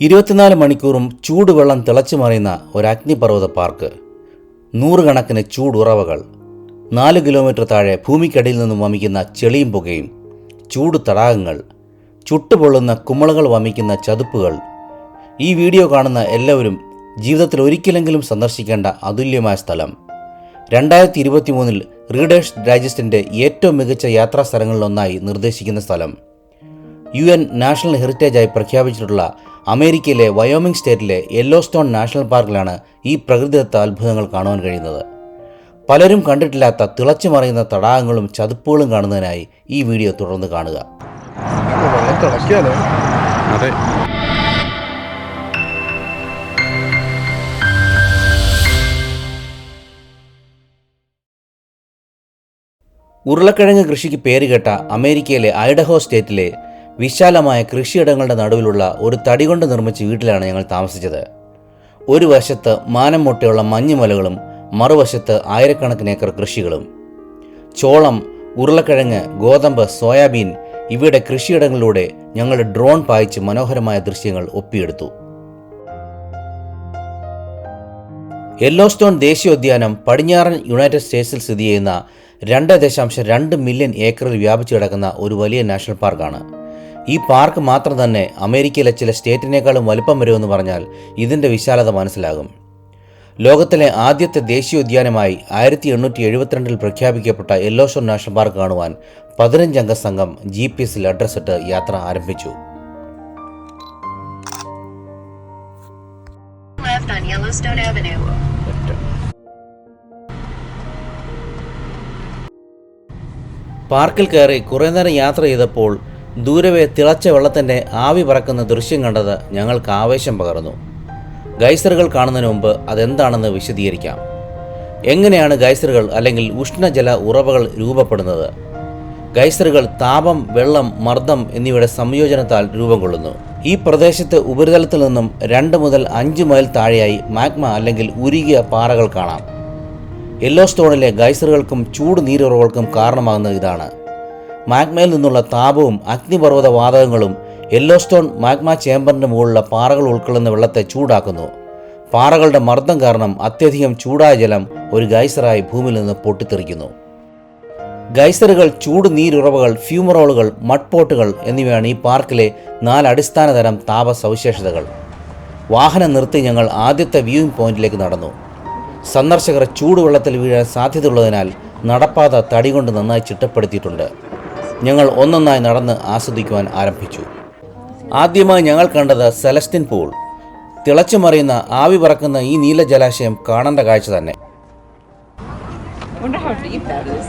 ഇരുപത്തിനാല് മണിക്കൂറും ചൂടുവെള്ളം തിളച്ചു മറിയുന്ന ഒരു അഗ്നിപർവത പാർക്ക്. നൂറുകണക്കിന് ചൂടുറവകൾ. നാല് കിലോമീറ്റർ താഴെ ഭൂമിക്കടിയിൽ നിന്നും വമിക്കുന്ന ചെളിയും പുകയും ചൂട് തടാകങ്ങൾ ചുട്ടുപൊള്ളുന്ന കുമ്മളകൾ വമിക്കുന്ന ചതുപ്പുകൾ. ഈ വീഡിയോ കാണുന്ന എല്ലാവരും ജീവിതത്തിൽ ഒരിക്കലെങ്കിലും സന്ദർശിക്കേണ്ട അതുല്യമായ സ്ഥലം. രണ്ടായിരത്തി ഇരുപത്തി മൂന്നിൽ റീഡേഴ്സ് ഡൈജസ്റ്റിന്റെ ഏറ്റവും മികച്ച യാത്രാ സ്ഥലങ്ങളിലൊന്നായി നിർദ്ദേശിക്കുന്ന സ്ഥലം. യു എൻ നാഷണൽ ഹെറിറ്റേജായി പ്രഖ്യാപിച്ചിട്ടുള്ള അമേരിക്കയിലെ വയോമിംഗ് സ്റ്റേറ്റിലെ യെല്ലോസ്റ്റോൺ നാഷണൽ പാർക്കിലാണ് ഈ പ്രകൃതിദത്ത അത്ഭുതങ്ങൾ കാണുവാൻ കഴിയുന്നത്. പലരും കണ്ടിട്ടില്ലാത്ത തിളച്ചു മറിയുന്ന തടാകങ്ങളും ചതുപ്പുകളും കാണുന്നതിനായി ഈ വീഡിയോ തുടർന്ന് കാണുക. അതെ. ഉരുളക്കിഴങ്ങ് കൃഷിക്ക് പേരുകേട്ട അമേരിക്കയിലെ ഐഡഹോ സ്റ്റേറ്റിലെ വിശാലമായ കൃഷിയിടങ്ങളുടെ നടുവിലുള്ള ഒരു തടി കൊണ്ട് നിർമ്മിച്ച വീട്ടിലാണ് ഞങ്ങൾ താമസിച്ചത്. ഒരു വശത്ത് മാനം മുട്ടയുള്ള മഞ്ഞുമലകളും മറുവശത്ത് ആയിരക്കണക്കിന് ഏക്കർ കൃഷികളും. ചോളം ഉരുളക്കിഴങ്ങ് ഗോതമ്പ് സോയാബീൻ ഇവയുടെ കൃഷിയിടങ്ങളിലൂടെ ഞങ്ങളുടെ ഡ്രോൺ പായിച്ച് മനോഹരമായ ദൃശ്യങ്ങൾ ഒപ്പിയെടുത്തു. യെല്ലോസ്റ്റോൺ ദേശീയോദ്യാനം പടിഞ്ഞാറൻ യുണൈറ്റഡ് സ്റ്റേറ്റ്സിൽ സ്ഥിതി ചെയ്യുന്ന രണ്ട് ദശാംശം രണ്ട് മില്യൺ ഏക്കറിൽ വ്യാപിച്ചു കിടക്കുന്ന ഒരു വലിയ നാഷണൽ പാർക്കാണ്. ഈ പാർക്ക് മാത്രം തന്നെ അമേരിക്കയിലെ ചില സ്റ്റേറ്റിനേക്കാളും വലുപ്പം വരുമെന്ന് പറഞ്ഞാൽ ഇതിന്റെ വിശാലത മനസ്സിലാകും. ലോകത്തിലെ ആദ്യത്തെ ദേശീയോദ്യാനമായി ആയിരത്തി എണ്ണൂറ്റി എഴുപത്തിരണ്ടിൽ പ്രഖ്യാപിക്കപ്പെട്ട യെല്ലോഷോർ നാഷണൽ പാർക്ക് കാണുവാൻ പതിനഞ്ചംഗ സംഘം ജി പി എസിൽ അഡ്രസ്സിട്ട് യാത്ര ആരംഭിച്ചു. പാർക്കിൽ കയറി കുറേ നേരം യാത്ര ചെയ്തപ്പോൾ ദൂരവേ തിളച്ച വെള്ളത്തിന്റെ ആവി പറക്കുന്ന ദൃശ്യം കണ്ടത് ഞങ്ങൾക്ക് ആവേശം പകർന്നു. ഗൈസറുകൾ കാണുന്നതിന് മുമ്പ് അതെന്താണെന്ന് വിശദീകരിക്കാം. എങ്ങനെയാണ് ഗൈസറുകൾ അല്ലെങ്കിൽ ഉഷ്ണജല ഉറവകൾ രൂപപ്പെടുന്നത്? ഗൈസറുകൾ താപം വെള്ളം മർദ്ദം എന്നിവയുടെ സംയോജനത്താൽ രൂപം കൊള്ളുന്നു ഈ പ്രദേശത്ത് ഉപരിതലത്തിൽ നിന്നും രണ്ട് മുതൽ അഞ്ച് മൈൽ താഴെയായി മാഗ്മ അല്ലെങ്കിൽ ഉരുകിയ പാറകൾ കാണാം. യെല്ലോ സ്റ്റോണിലെ ഗൈസറുകൾക്കും ചൂട് നീരുറവകൾക്കും കാരണമാകുന്നത് ഇതാണ്. മാഗ്മയിൽ നിന്നുള്ള താപവും അഗ്നിപർവത വാതകങ്ങളും യെല്ലോസ്റ്റോൺ മാഗ്മ ചേംബറിന് മുകളിലുള്ള പാറകൾ ഉൾക്കൊള്ളുന്ന വെള്ളത്തെ ചൂടാക്കുന്നു. പാറകളുടെ മർദ്ദം കാരണം അത്യധികം ചൂടായ ജലം ഒരു ഗൈസറായി ഭൂമിയിൽ നിന്ന് പൊട്ടിത്തെറിക്കുന്നു. ഗൈസറുകൾ ചൂട് നീരുറവകൾ ഫ്യൂമറോളുകൾ മഡ്പോട്ടുകൾ എന്നിവയാണ് ഈ പാർക്കിലെ നാല് അടിസ്ഥാന തരം താപ സവിശേഷതകൾ വാഹനം നിർത്തി ഞങ്ങൾ ആദ്യത്തെ വ്യൂയിങ് പോയിന്റിലേക്ക് നടന്നു. സന്ദർശകർ ചൂടുവെള്ളത്തിൽ വീഴാൻ സാധ്യതയുള്ളതിനാൽ നടപ്പാത തടി കൊണ്ട് നന്നായി ചിട്ടപ്പെടുത്തിയിട്ടുണ്ട്. ഞങ്ങൾ ഒന്നൊന്നായി നടന്ന് ആസ്വദിക്കുവാൻ ആരംഭിച്ചു ആദ്യമായി ഞങ്ങൾ കണ്ടത് സെലസ്റ്റിൻ പൂൾ തിളച്ചു മറിയുന്ന ആവി പറക്കുന്ന ഈ നീല ജലാശയം കാണേണ്ട കാഴ്ച തന്നെ Wonder how deep that is.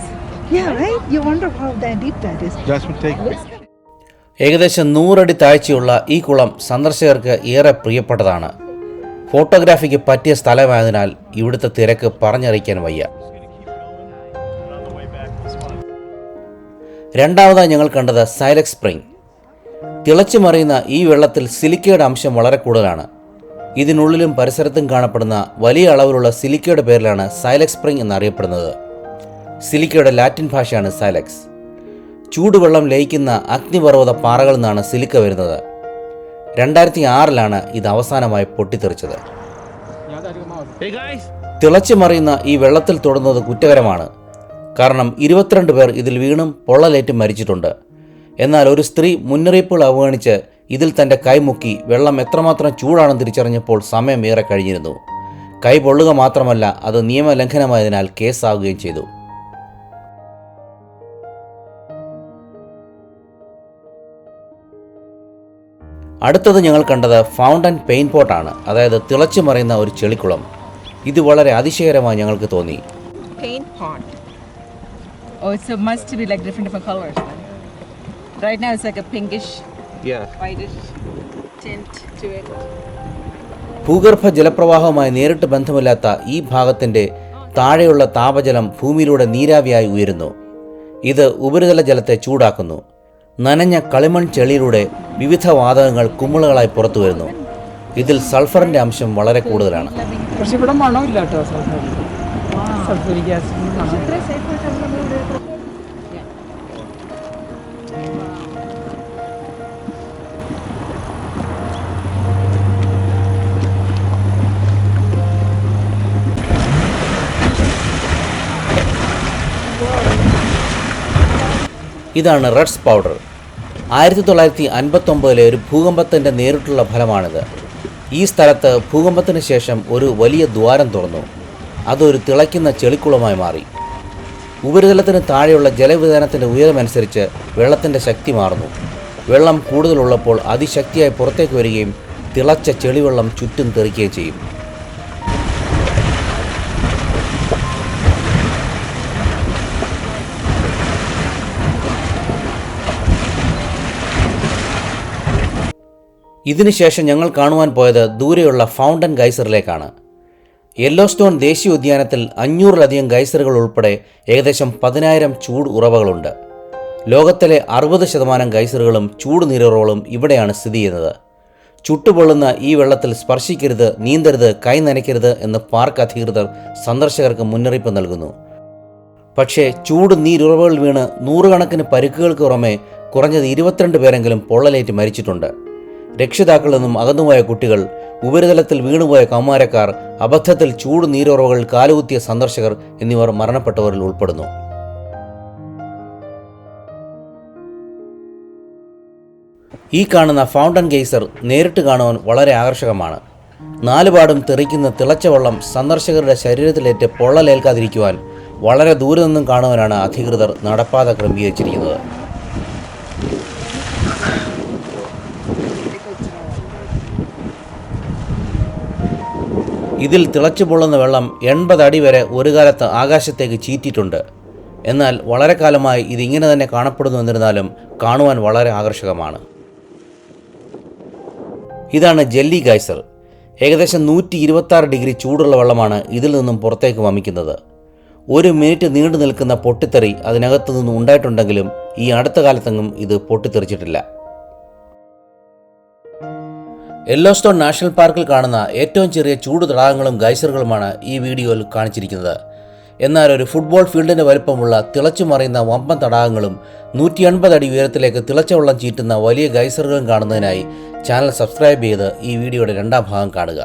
Yeah, right? You wonder how that deep that is. Jasmine take ഏകദേശം നൂറടി താഴ്ചയുള്ള ഈ കുളം സന്ദർശകർക്ക് ഏറെ പ്രിയപ്പെട്ടതാണ് ഫോട്ടോഗ്രാഫിക്ക് പറ്റിയ സ്ഥലമായതിനാൽ ഇവിടുത്തെ തിരക്ക് പറഞ്ഞറിയിക്കാൻ വയ്യ രണ്ടാമതായി ഞങ്ങൾ കണ്ടത് സൈലക്സ് സ്പ്രിംഗ് തിളച്ചു മറിയുന്ന ഈ വെള്ളത്തിൽ സിലിക്കയുടെ അംശം വളരെ കൂടുതലാണ്. ഇതിനുള്ളിലും പരിസരത്തും കാണപ്പെടുന്ന വലിയ അളവിലുള്ള സിലിക്കയുടെ പേരിലാണ് സൈലക്സ് സ്പ്രിംഗ് എന്നറിയപ്പെടുന്നത്. സിലിക്കയുടെ ലാറ്റിൻ ഭാഷയാണ് സൈലക്സ്. ചൂടുവെള്ളം ലയിക്കുന്ന അഗ്നിപർവത പാറകളിൽ നിന്നാണ് സിലിക്ക വരുന്നത്. രണ്ടായിരത്തി ആറിലാണ് ഇത് അവസാനമായി പൊട്ടിത്തെറിച്ചത്. തിളച്ചു മറിയുന്ന ഈ വെള്ളത്തിൽ തൊടുന്നത് കുറ്റകരമാണ്. കാരണം ഇരുപത്തിരണ്ട് പേർ ഇതിൽ വീണും പൊള്ളലേറ്റ് മരിച്ചിട്ടുണ്ട്. എന്നാൽ ഒരു സ്ത്രീ മുന്നറിയിപ്പുകൾ അവഗണിച്ച് ഇതിൽ തന്റെ കൈ മുക്കി വെള്ളം എത്രമാത്രം ചൂടാണെന്ന് തിരിച്ചറിഞ്ഞപ്പോൾ സമയം ഏറെ കഴിഞ്ഞിരുന്നു. കൈ പൊള്ളുക മാത്രമല്ല അത് നിയമലംഘനമായതിനാൽ കേസാവുകയും ചെയ്തു. അടുത്തത് ഞങ്ങൾ കണ്ടത് ഫൗണ്ടൻ പെയിൻ പോട്ടാണ് അതായത് തിളച്ചു മറയുന്ന ഒരു ചെളിക്കുളം. ഇത് വളരെ അതിശയകരമായി ഞങ്ങൾക്ക് തോന്നി. Pain pond. Oh, it's it must to be like different different colors. Then. Right now it's like a pinkish, yeah, whitish tint to it. ഭൂഗർഭ ജലപ്രവാഹവുമായി നേരിട്ട് ബന്ധമില്ലാത്ത ഈ ഭാഗത്തിന്റെ താഴെയുള്ള താപജലം ഭൂമിയിലൂടെ നീരാവിയായി ഉയരുന്നു ഇത് ഉപരിതല ജലത്തെ ചൂടാക്കുന്നു നനഞ്ഞ കളിമൺ ചെളിയിലൂടെ വിവിധ വാതകങ്ങൾ കുമിളകളായി പുറത്തു വരുന്നു ഇതിൽ സൾഫറിന്റെ അംശം വളരെ കൂടുതലാണ് പക്ഷെ ഇവിടെ മണമില്ല കേട്ടോ ഇതാണ് റെഡ്സ് പൗഡർ. ആയിരത്തി തൊള്ളായിരത്തി അൻപത്തൊമ്പതിലെ ഒരു ഭൂകമ്പത്തിന്റെ നേരിട്ടുള്ള ഫലമാണിത്. ഈ സ്ഥലത്ത് ഭൂകമ്പത്തിന് ശേഷം ഒരു വലിയ ദ്വാരം തുറന്നു. അതൊരു തിളയ്ക്കുന്ന ചെളിക്കുളമായി മാറി. ഉപരിതലത്തിന് താഴെയുള്ള ജലവിധാനത്തിന്റെ ഉയരമനുസരിച്ച് വെള്ളത്തിന്റെ ശക്തി മാറുന്നു. വെള്ളം കൂടുതലുള്ളപ്പോൾ അതിശക്തിയായി പുറത്തേക്ക് വരികയും തിളച്ച ചെളിവെള്ളം ചുറ്റും തെറിക്കുകയും ചെയ്യും. ഇതിനുശേഷം ഞങ്ങൾ കാണുവാൻ പോയത് ദൂരെയുള്ള ഫൗണ്ടൻ ഗൈസറിലേക്കാണ്. യെല്ലോസ്റ്റോൺ ദേശീയോദ്യാനത്തിൽ അഞ്ഞൂറിലധികം ഗൈസറുകൾ ഉൾപ്പെടെ ഏകദേശം പതിനായിരം ചൂട് ഉറവകളുണ്ട്. ലോകത്തിലെ അറുപത് ശതമാനം ഗൈസറുകളും ചൂട് നീരുറവകളും ഇവിടെയാണ് സ്ഥിതി ചെയ്യുന്നത്. ചുട്ടുപൊള്ളുന്ന ഈ വെള്ളത്തിൽ സ്പർശിക്കരുത് നീന്തരുത് കൈ നനയ്ക്കരുത് എന്ന് പാർക്ക് അധികൃതർ സന്ദർശകർക്ക് മുന്നറിയിപ്പ് നൽകുന്നു. പക്ഷേ ചൂട് നീരുറവകൾ വീണ് നൂറുകണക്കിന് പരുക്കുകൾക്ക് പുറമെ കുറഞ്ഞത് ഇരുപത്തിരണ്ട് പേരെങ്കിലും പൊള്ളലേറ്റ് മരിച്ചിട്ടുണ്ട്. രക്ഷിതാക്കളിൽ നിന്നും അകന്നുപോയ കുട്ടികൾ ഉപരിതലത്തിൽ വീണുപോയ കൗമാരക്കാർ അബദ്ധത്തിൽ ചൂട് നീരുറവകൾ കാലുകുത്തിയ സന്ദർശകർ എന്നിവർ മരണപ്പെട്ടവരിൽ ഉൾപ്പെടുന്നു. ഈ കാണുന്ന ഫൗണ്ടൻ ഗെയ്സർ നേരിട്ട് കാണുവാൻ വളരെ ആകർഷകമാണ്. നാലുപാടും തെറിക്കുന്ന തിളച്ച വെള്ളം സന്ദർശകരുടെ ശരീരത്തിലേറ്റ് പൊള്ളലേൽക്കാതിരിക്കുവാൻ വളരെ ദൂരെ നിന്നും കാണുവാനാണ് അധികൃതർ നടപ്പാത ക്രമീകരിച്ചിരിക്കുന്നത്. ഇതിൽ തിളച്ചു പൊള്ളുന്ന വെള്ളം എൺപത് അടി വരെ ഒരു കാലത്ത് ആകാശത്തേക്ക് ചീറ്റിയിട്ടുണ്ട്. എന്നാൽ വളരെ കാലമായി ഇതിങ്ങനെ തന്നെ കാണപ്പെടുന്നു എന്നിരുന്നാലും കാണുവാൻ വളരെ ആകർഷകമാണ്. ഇതാണ് ജെല്ലി ഗൈസർ. ഏകദേശം നൂറ്റി ഇരുപത്താറ് ഡിഗ്രി ചൂടുള്ള വെള്ളമാണ് ഇതിൽ നിന്നും പുറത്തേക്ക് വമിക്കുന്നത്. ഒരു മിനിറ്റ് നീണ്ടു നിൽക്കുന്ന പൊട്ടിത്തെറി അതിനകത്തു നിന്നും ഉണ്ടായിട്ടുണ്ടെങ്കിലും ഈ അടുത്ത കാലത്തെങ്ങും ഇത് പൊട്ടിത്തെറിച്ചിട്ടില്ല. യെല്ലോസ്റ്റോൺ നാഷണൽ പാർക്കിൽ കാണുന്ന ഏറ്റവും ചെറിയ ചൂട് തടാകങ്ങളും ഗൈസറുകളുമാണ് ഈ വീഡിയോയിൽ കാണിച്ചിരിക്കുന്നത്. എന്നാൽ ഒരു ഫുട്ബോൾ ഫീൽഡിന്റെ വലുപ്പമുള്ള തിളച്ചു മറിയുന്ന വമ്പൻ തടാകങ്ങളും നൂറ്റി എൺപത് അടി ഉയരത്തിലേക്ക് തിളച്ച വെള്ളം ചീറ്റുന്ന വലിയ ഗൈസറുകളും കാണുന്നതിനായി ചാനൽ സബ്സ്ക്രൈബ് ചെയ്ത് ഈ വീഡിയോയുടെ രണ്ടാം ഭാഗം കാണുക.